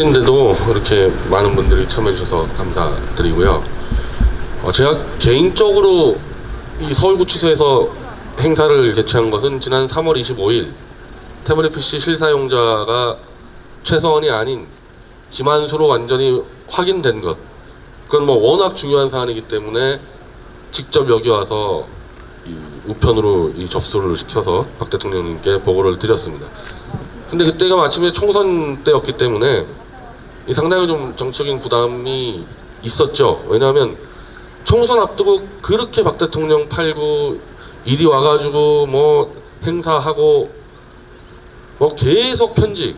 인데도 이렇게 많은 분들이 참여해 주셔서 감사드리고요. 어, 제가 개인적으로 이 서울구치소에서 행사를 개최한 것은 지난 3월 25일 태블릿 PC 실사용자가 최서원이 아닌 김한수로 완전히 확인된 것. 그건 뭐 워낙 중요한 사안이기 때문에 직접 여기 와서 이 우편으로 이 접수를 시켜서 박 대통령님께 보고를 드렸습니다. 근데 그때가 마침에 총선 때였기 때문에 이 상당히 좀 정치적인 부담이 있었죠. 왜냐하면 총선 앞두고 그렇게 박 대통령 팔고 이리 와가지고 뭐 행사하고 뭐 계속 편지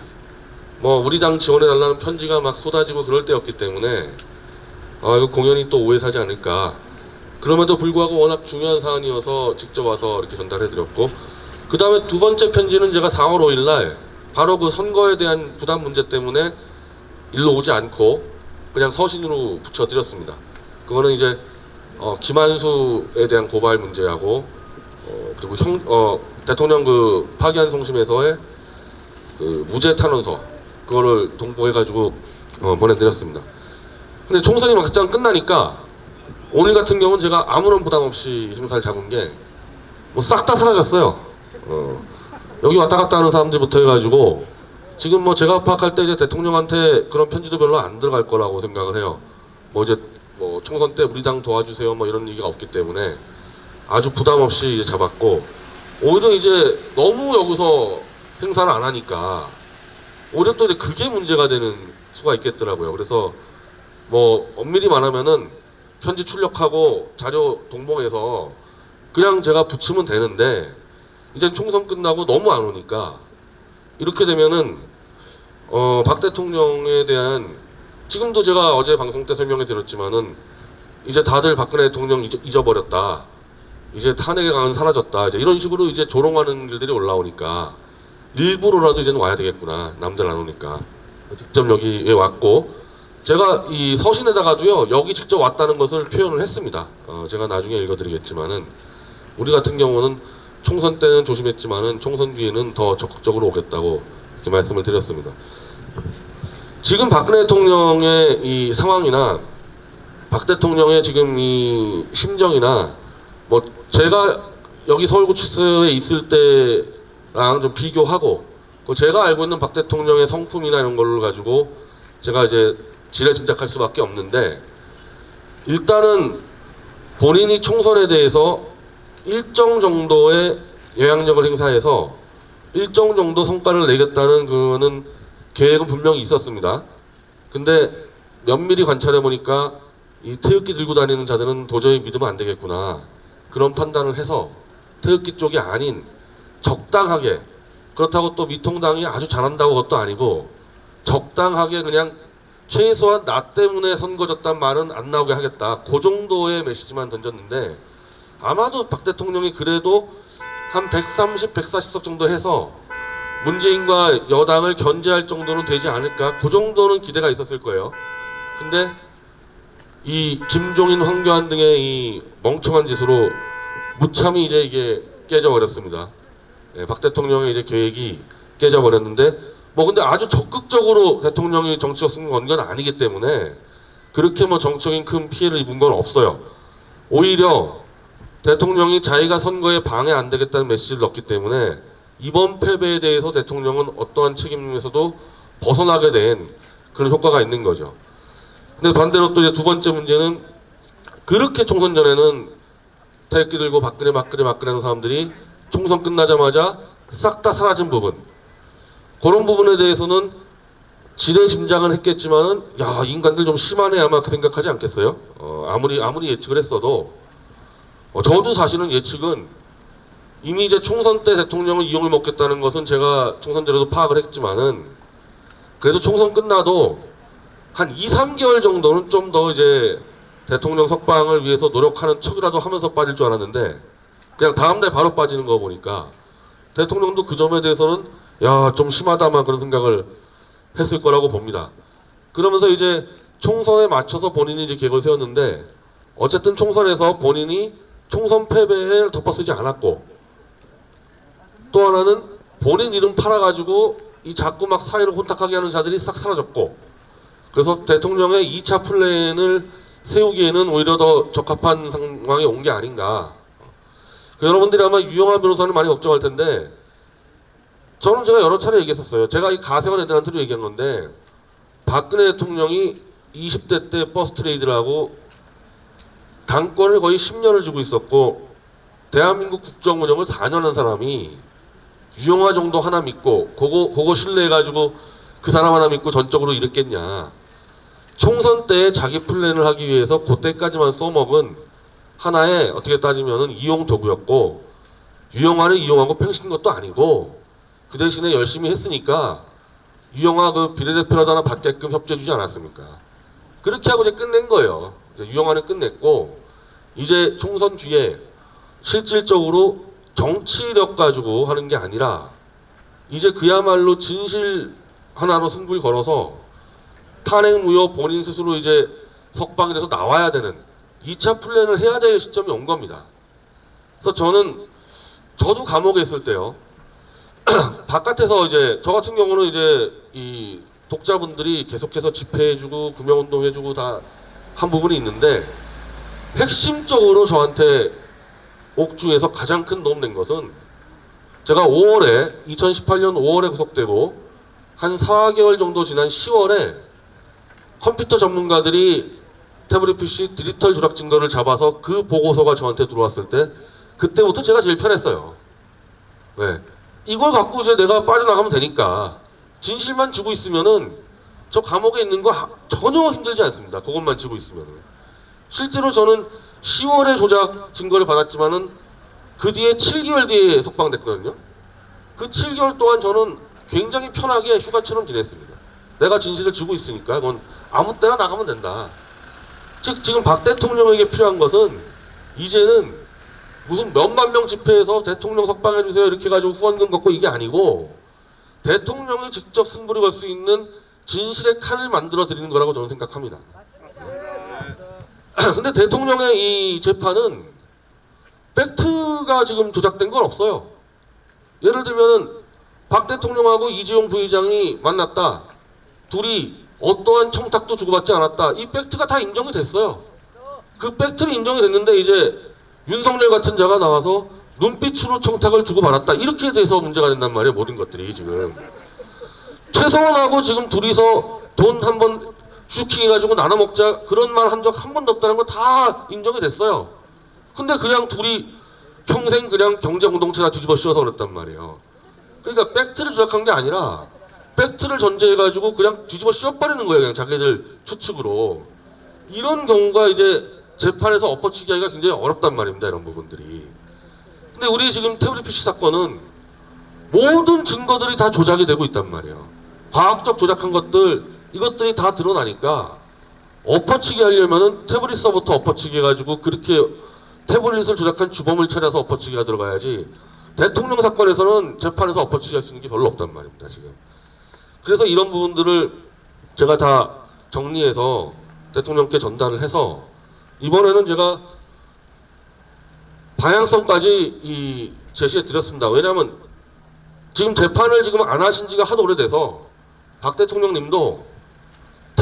뭐 우리 당 지원해 달라는 편지가 막 쏟아지고 그럴 때였기 때문에 아 이거 공연이 또 오해 사지 않을까 그럼에도 불구하고 워낙 중요한 사안이어서 직접 와서 이렇게 전달해 드렸고 그 다음에 두 번째 편지는 제가 4월 5일 날 바로 그 선거에 대한 부담 문제 때문에 일로 오지 않고 그냥 서신으로 붙여드렸습니다. 그거는 이제 어, 김한수에 대한 고발 문제하고 어, 그리고 형, 어, 대통령 그 파기한 송심에서의 그 무죄 탄원서 그거를 동봉해가지고 어, 보내드렸습니다. 근데 총선이 막상 끝나니까 오늘 같은 경우는 제가 아무런 부담 없이 행사를 잡은 게 뭐 싹 다 사라졌어요. 어, 여기 왔다 갔다 하는 사람들부터 해가지고 지금 뭐 제가 파악할 때 이제 대통령한테 그런 편지도 별로 안 들어갈 거라고 생각을 해요. 뭐 이제 뭐 총선 때 우리 당 도와주세요 뭐 이런 얘기가 없기 때문에 아주 부담 없이 이제 잡았고 오히려 이제 너무 여기서 행사를 안 하니까 오히려 또 이제 그게 문제가 되는 수가 있겠더라고요. 그래서 뭐 엄밀히 말하면은 편지 출력하고 자료 동봉해서 그냥 제가 붙이면 되는데 이제 총선 끝나고 너무 안 오니까 이렇게 되면은 어, 박 대통령에 대한 지금도 제가 어제 방송 때 설명해 드렸지만은 이제 다들 박근혜 대통령 잊어, 잊어버렸다. 이제 탄핵의 강은 사라졌다. 이제 이런 식으로 이제 조롱하는 글들이 올라오니까 일부러라도 이제는 와야 되겠구나. 남들 안 오니까. 직접 여기에 왔고 제가 이 서신에다가도요 여기 직접 왔다는 것을 표현을 했습니다. 어, 제가 나중에 읽어드리겠지만은 우리 같은 경우는 총선 때는 조심했지만은 총선 뒤에는 더 적극적으로 오겠다고 이렇게 말씀을 드렸습니다. 지금 박근혜 대통령의 이 상황이나 박 대통령의 지금 이 심정이나 뭐 제가 여기 서울구치소에 있을 때랑 좀 비교하고 그 제가 알고 있는 박 대통령의 성품이나 이런 걸로 가지고 제가 이제 지레 짐작할 수밖에 없는데 일단은 본인이 총선에 대해서 일정 정도의 영향력을 행사해서 일정 정도 성과를 내겠다는 그거는 계획은 분명히 있었습니다. 근데 면밀히 관찰해 보니까 이 태극기 들고 다니는 자들은 도저히 믿으면 안 되겠구나 그런 판단을 해서 태극기 쪽이 아닌 적당하게 그렇다고 또 미통당이 아주 잘한다고 그것도 아니고 적당하게 그냥 최소한 나 때문에 선거졌단 말은 안 나오게 하겠다 그 정도의 메시지만 던졌는데 아마도 박 대통령이 그래도 한 130, 140석 정도 해서 문재인과 여당을 견제할 정도는 되지 않을까 그 정도는 기대가 있었을 거예요. 근데 이 김종인, 황교안 등의 이 멍청한 짓으로 무참히 이제 이게 깨져버렸습니다. 예, 박 대통령의 이제 계획이 깨져버렸는데 뭐 근데 아주 적극적으로 대통령이 정치적 승부 건건 아니기 때문에 그렇게 뭐 정적인 큰 피해를 입은 건 없어요. 오히려 대통령이 자기가 선거에 방해 안 되겠다는 메시지를 넣기 때문에 이번 패배에 대해서 대통령은 어떠한 책임에서도 벗어나게 된 그런 효과가 있는 거죠. 근데 반대로 또 이제 두 번째 문제는 그렇게 총선 전에는 태극기 들고 박근혜 박근혜 박근혜 하는 사람들이 총선 끝나자마자 싹 다 사라진 부분 그런 부분에 대해서는 지레 짐작은 했겠지만은 야 인간들 좀 심하네 아마 그 생각하지 않겠어요? 어, 아무리 아무리 예측을 했어도 어, 저도 사실은 예측은 이미 이제 총선 때 대통령을 이용을 먹겠다는 것은 제가 총선 전에도 파악을 했지만은 그래도 총선 끝나도 한 2, 3개월 정도는 좀 더 이제 대통령 석방을 위해서 노력하는 척이라도 하면서 빠질 줄 알았는데 그냥 다음 날 바로 빠지는 거 보니까 대통령도 그 점에 대해서는 야 좀 심하다만 그런 생각을 했을 거라고 봅니다. 그러면서 이제 총선에 맞춰서 본인이 이제 계획을 세웠는데 어쨌든 총선에서 본인이 총선 패배를 덮어쓰지 않았고 또 하나는 본인 이름 팔아가지고 이 자꾸 막 사회를 혼탁하게 하는 자들이 싹 사라졌고 그래서 대통령의 2차 플랜을 세우기에는 오히려 더 적합한 상황이 온게 아닌가. 그 여러분들이 아마 유영하 변호사는 많이 걱정할 텐데 저는 제가 여러 차례 얘기했었어요. 제가 이 가세관 애들한테도 얘기한 건데 박근혜 대통령이 20대 때 버스 트레이드를 하고 당권을 거의 10년을 주고 있었고 대한민국 국정 운영을 4년 한 사람이 유영하 정도 하나 믿고 그거 그거 신뢰해가지고 그 사람 하나 믿고 전적으로 이랬겠냐. 총선 때 자기 플랜을 하기 위해서 그때까지만 써먹은 하나의 어떻게 따지면은 이용 도구였고 유영화를 이용하고 팽신 것도 아니고 그 대신에 열심히 했으니까 유영화 그 비례대표라도 하나 받게끔 협조해 주지 않았습니까? 그렇게 하고 이제 끝낸 거예요. 이제 유영화는 끝냈고 이제 총선 뒤에 실질적으로 정치력 가지고 하는 게 아니라 이제 그야말로 진실 하나로 승부를 걸어서 탄핵 무효 본인 스스로 이제 석방이 돼서 나와야 되는 2차 플랜을 해야 될 시점이 온 겁니다. 그래서 저는 저도 감옥에 있을 때요. 바깥에서 이제 저 같은 경우는 이제 이 독자분들이 계속해서 집회해주고 구명운동해주고 다 한 부분이 있는데 핵심적으로 저한테 옥중에서 가장 큰 도움 된 것은 제가 5월에 2018년 5월에 구속되고 한 4개월 정도 지난 10월에 컴퓨터 전문가들이 태블릿 PC 디지털 조작 증거를 잡아서 그 보고서가 저한테 들어왔을 때 그때부터 제가 제일 편했어요. 왜? 이걸 갖고 이제 내가 빠져나가면 되니까 진실만 지고 있으면은 저 감옥에 있는 거 하- 전혀 힘들지 않습니다. 그것만 지고 있으면은 실제로 저는 10월에 조작 증거를 받았지만은 그 뒤에 7개월 뒤에 석방됐거든요. 그 7개월 동안 저는 굉장히 편하게 휴가처럼 지냈습니다. 내가 진실을 지고 있으니까 그건 아무 때나 나가면 된다. 즉 지금 박 대통령에게 필요한 것은 이제는 무슨 몇만 명 집회에서 대통령 석방해 주세요 이렇게 가지고 후원금 걷고 이게 아니고 대통령이 직접 승부를 걸 수 있는 진실의 칸을 만들어 드리는 거라고 저는 생각합니다. 근데 대통령의 이 재판은 팩트가 지금 조작된 건 없어요. 예를 들면은 박 대통령하고 이재용 부회장이 만났다. 둘이 어떠한 청탁도 주고받지 않았다. 이 팩트가 다 인정이 됐어요. 그 팩트는 인정이 됐는데 이제 윤석열 같은 자가 나와서 눈빛으로 청탁을 주고받았다. 이렇게 돼서 문제가 된단 말이에요. 모든 것들이 지금. 최성원하고 지금 둘이서 돈 한번 슈킹해가지고 나눠 먹자 그런 말 한 적 한 번도 없다는 거 다 인정이 됐어요. 근데 그냥 둘이 평생 그냥 경제 공동체나 뒤집어 씌워서 그랬단 말이에요. 그러니까 팩트를 조작한 게 아니라 팩트를 전제해가지고 그냥 뒤집어 씌워버리는 거예요. 그냥 자기들 추측으로. 이런 경우가 이제 재판에서 엎어치기 하기가 굉장히 어렵단 말입니다. 이런 부분들이. 근데 우리 지금 태블릿 PC 사건은 모든 증거들이 다 조작이 되고 있단 말이에요. 과학적 조작한 것들 이것들이 다 드러나니까 엎어치기 하려면은 태블릿 서부터 엎어치기 해가지고 그렇게 태블릿을 조작한 주범을 찾아서 엎어치기가 들어가야지. 대통령 사건에서는 재판에서 엎어치기 할 수 있는 게 별로 없단 말입니다 지금. 그래서 이런 부분들을 제가 다 정리해서 대통령께 전달을 해서 이번에는 제가 방향성까지 이 제시해 드렸습니다. 왜냐하면 지금 재판을 지금 안 하신 지가 하도 오래돼서 박 대통령님도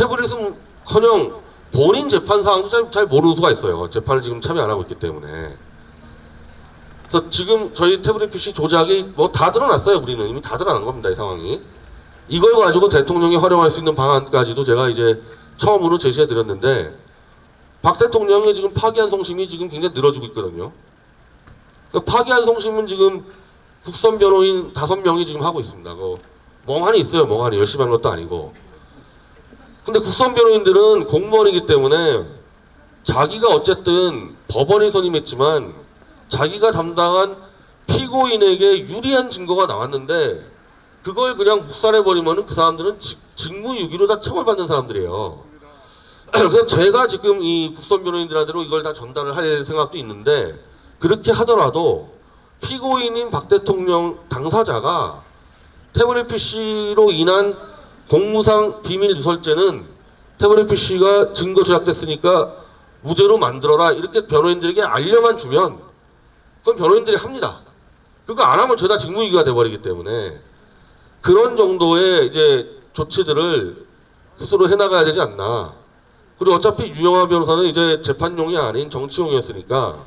태블릿은 커녕 본인 재판 사항도 잘, 잘 모르는 수가 있어요. 재판을 지금 참여 안 하고 있기 때문에. 그래서 지금 저희 태블릿 PC 조작이 뭐 다 드러났어요. 우리는 이미 다 드러난 겁니다. 이 상황이. 이걸 가지고 대통령이 활용할 수 있는 방안까지도 제가 이제 처음으로 제시해 드렸는데 박 대통령이 지금 파기한 성심이 지금 굉장히 늘어지고 있거든요. 그 파기한 성심은 지금 국선 변호인 다섯 명이 지금 하고 있습니다. 그 멍하니 있어요. 멍하니 열심히 하는 것도 아니고. 근데 국선 변호인들은 공무원이기 때문에 자기가 어쨌든 법원에 선임했지만 자기가 담당한 피고인에게 유리한 증거가 나왔는데 그걸 그냥 묵살해 버리면은 그 사람들은 직- 직무유기로 다 처벌받는 사람들이에요. 그래서 제가 지금 이 국선 변호인들한테로 이걸 다 전달을 할 생각도 있는데 그렇게 하더라도 피고인인 박 대통령 당사자가 태블릿 PC로 인한 공무상 비밀 누설죄는 태블릿 PC가 증거 조작됐으니까 무죄로 만들어라 이렇게 변호인들에게 알려만 주면 그건 변호인들이 합니다. 그거 안 하면 죄다 직무유기가 돼버리기 때문에 그런 정도의 이제 조치들을 스스로 해나가야 되지 않나. 그리고 어차피 유영아 변호사는 이제 재판용이 아닌 정치용이었으니까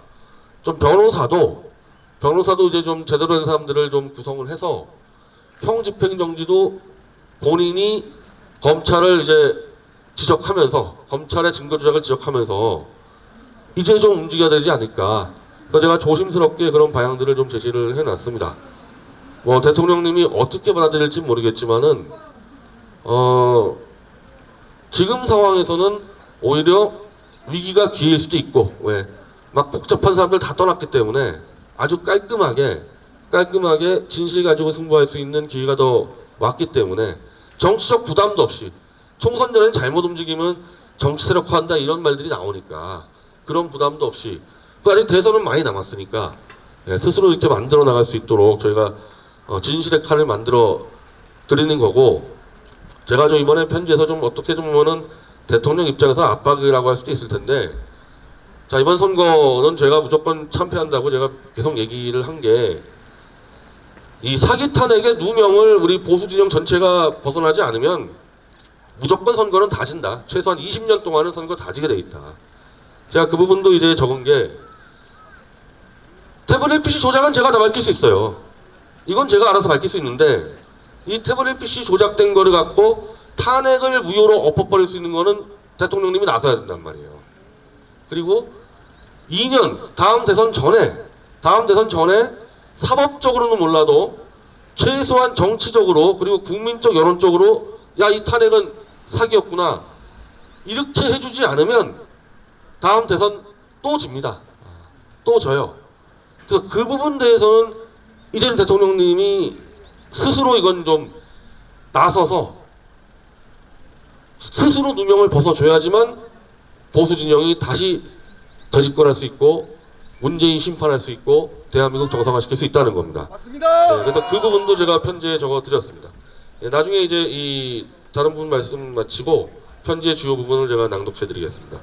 좀 변호사도 변호사도 이제 좀 제대로 된 사람들을 좀 구성을 해서 형 집행정지도 본인이 검찰을 이제 지적하면서 검찰의 증거 조작을 지적하면서 이제 좀 움직여야 되지 않을까. 그래서 제가 조심스럽게 그런 방향들을 좀 제시를 해놨습니다. 뭐 대통령님이 어떻게 받아들일지 모르겠지만은 어 지금 상황에서는 오히려 위기가 기회일 수도 있고 왜 막 복잡한 사람들 다 떠났기 때문에 아주 깔끔하게 깔끔하게 진실 가지고 승부할 수 있는 기회가 더 왔기 때문에 정치적 부담도 없이 총선 전에는 잘못 움직이면 정치 세력화한다 이런 말들이 나오니까 그런 부담도 없이 그 아직 대선은 많이 남았으니까 예, 스스로 이렇게 만들어 나갈 수 있도록 저희가 어, 진실의 칼을 만들어 드리는 거고 제가 좀 이번에 편지에서 좀 어떻게 좀 보면은 대통령 입장에서 압박이라고 할 수도 있을 텐데 자 이번 선거는 제가 무조건 참패한다고 제가 계속 얘기를 한게 이 사기 탄핵의 누명을 우리 보수 진영 전체가 벗어나지 않으면 무조건 선거는 다 진다. 최소한 20년 동안은 선거 다 지게 돼 있다. 제가 그 부분도 이제 적은 게 태블릿 PC 조작은 제가 다 밝힐 수 있어요. 이건 제가 알아서 밝힐 수 있는데 이 태블릿 PC 조작된 거를 갖고 탄핵을 무효로 엎어버릴 수 있는 거는 대통령님이 나서야 된단 말이에요. 그리고 2년 다음 대선 전에 다음 대선 전에 사법적으로는 몰라도 최소한 정치적으로 그리고 국민적 여론적으로 야 이 탄핵은 사기였구나 이렇게 해주지 않으면 다음 대선 또 집니다. 또 져요. 그래서 그 부분 대해서는 이재명 대통령님이 스스로 이건 좀 나서서 스스로 누명을 벗어줘야지만 보수 진영이 다시 재집권할 수 있고 문재인 심판할 수 있고 대한민국 정상화시킬 수 있다는 겁니다. 맞습니다. 네, 그래서 그 부분도 제가 편지에 적어 드렸습니다. 예, 나중에 이제 이 다른 부분 말씀 마치고 편지의 주요 부분을 제가 낭독해 드리겠습니다.